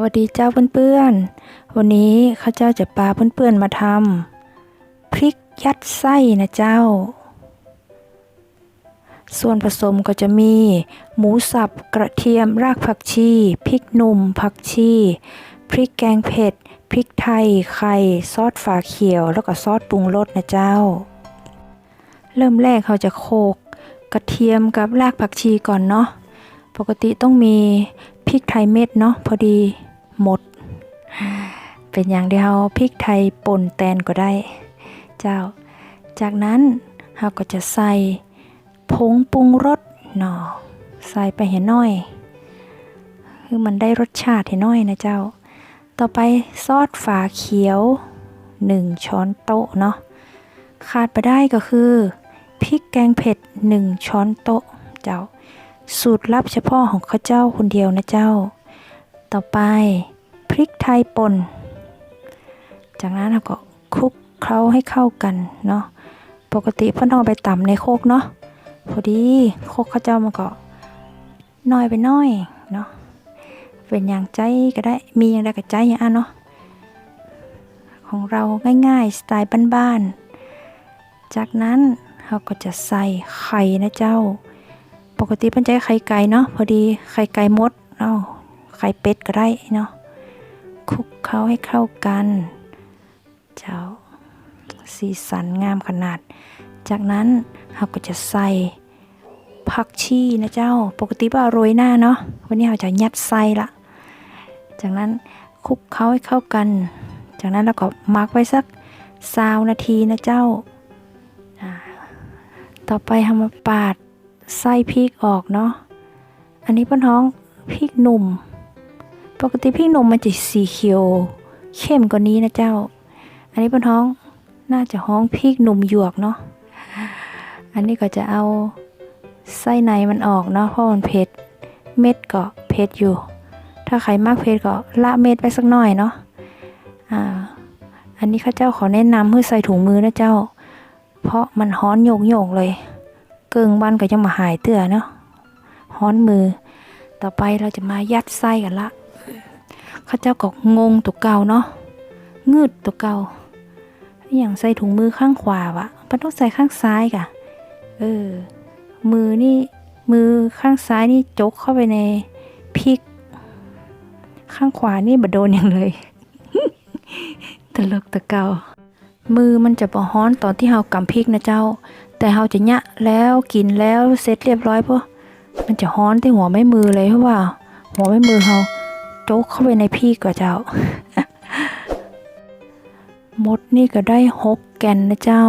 วัสดีเจ้าเพื่อนๆ วันนี้ข้าเจ้าจะพาเพื่อนๆมาทำพริกยัดไส้นะเจ้า ส่วนผสมก็จะมี หมูสับกระเทียมรากผักชีพริกหนุ่มผักชีพริกแกงเผ็ดพริกไทยไข่ซอสฝาเขียว แล้วก็ซอสปรุงรสนะเจ้า เริ่มแรกเขาจะโขลกกระเทียมกับรากผักชีก่อนเนาะปกติต้องมี พริกไทยเม็ดเนาะพอดีหมด เป็นอย่างเดียวพริกไทยป่นแตนก็ได้ เจ้า จากนั้นเราก็จะใส่ผงปรุงรสเนาะใส่ไปเห็นน้อย คือมันได้รสชาติเห็นน้อยนะเจ้า ต่อไปซอสฝาเขียว 1 ช้อนโต๊ะเนาะขาดไปได้ก็คือพริกแกงเผ็ด 1 ช้อนโต๊ะเจ้า สูตรลับเฉพาะของข้าเจ้าคนเดียวนะเจ้า ต่อไปพริกไทยป่น จากนั้นเราก็คลุกเคล้าให้เข้ากันเนาะ ปกติพ่นเอาไปต่ำในโคกเนาะ พอดีโคกข้าเจ้ามันก็น้อยไปน้อยเนาะ เป็นอย่างใจก็ได้ มีอย่างใดก็ใจอย่างอันเนาะ ของเราง่ายๆสไตล์บ้านๆ จากนั้นเราก็จะใส่ไข่นะเจ้า ปกติเป็นใจไข่ไก่เนาะพอดีไข่ไก่มดเอาไข่เป็ดก็ได้เนาะคลุกเคล้าให้เข้ากัน เจ้าสีสันงามขนาด จากนั้นเราก็จะใส่ผักชีนะเจ้า ปกติว่าโรยหน้าเนาะวันนี้เราจะยัดใส่ละจากนั้นคลุกเคล้าให้เข้ากัน จากนั้นเราก็หมักไว้สักซาวนาทีนะเจ้าอ่าต่อไปทำมาปาด ไส้พริกออกเนาะ อันนี้ป้าน้องพริกหนุ่ม ปกติพริกหนุ่มมันจะสีเขียวเข้มกว่านี้นะเจ้า อันนี้ป้าน้องน่าจะห้องพริกหนุ่มหยวกเนาะ อันนี้ก็จะเอาไส้ในมันออกเนาะเพราะมันเผ็ด เม็ดก็เผ็ดอยู่ ถ้าใครมากเผ็ดก็ละเม็ดไปสักหน่อยเนาะ อ่า อันนี้ข้าเจ้าขอแนะนำให้ใส่ถุงมือนะเจ้า เพราะมันฮ้อนโยงโยงๆเลย เกิงบ้านก็ยังมาหายเตือเนาะฮ้อนมือ ต่อไปเราจะมายัดไส้กันละข้าเจ้าก็งงตัวเก่าเนาะงืดตัวเก่าอย่างใส่ถุงมือข้างขวาวะมันต้องใส่ข้างซ้ายกะเออ มือนี่มือข้างซ้ายนี่จกเข้าไปในพริก ข้างขวานี่บดโดนอย่างเลยตลกตะเก่ามือมันจะบ่ฮ้อนตอนที่เฮากำพริกนะเจ้า แต่เฮาจะยะแล้วกินแล้วเสร็จเรียบร้อยพวมันจะฮ้อนที่หัวไม่มือเลยเพราะว่า หัวไม่มือเฮาโจกเข้าไปในพริกกับเจ้าหมดนี่ก็ได้หกแกนนะเจ้า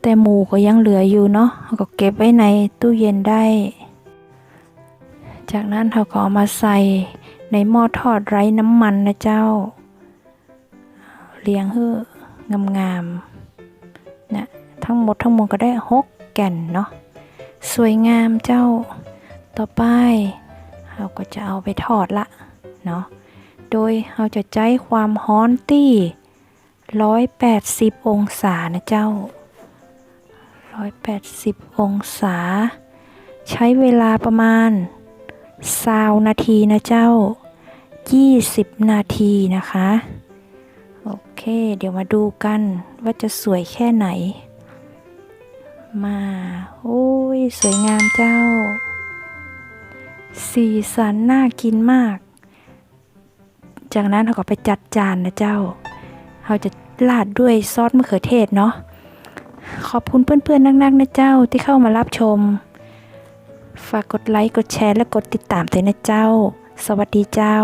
แต่หมูก็ยังเหลืออยู่เนาะเราก็เก็บไว้ในตู้เย็นได้ จากนั้นเราก็เอามาใส่ในหม้อทอดไร้น้ำมันนะเจ้า เลี้ยงเฮ้องามๆนะ ทั้งหมดทั้งมวลก็ได้หกแก่นเนาะสวยงามเจ้าต่อไปเราก็จะเอาไปทอดละเนาะโดยเราจะใช้ความฮ้อนที่180 องศานะเจ้า 180 องศา ใช้เวลาประมาณซาวนาทีนะเจ้า 20 นาทีนะคะ โอเค เดี๋ยวมาดูกันว่าจะสวยแค่ไหน มา โอ้ย สวยงามเจ้า สีสันน่ากินมาก จากนั้นเราก็ไปจัดจานนะเจ้า เราจะราดด้วยซอสมะเขือเทศเนาะ ขอบคุณเพื่อนๆนักๆนะเจ้าที่เข้ามารับชม ฝากกดไลค์ กดแชร์ และกดติดตามด้วยนะเจ้า สวัสดีเจ้า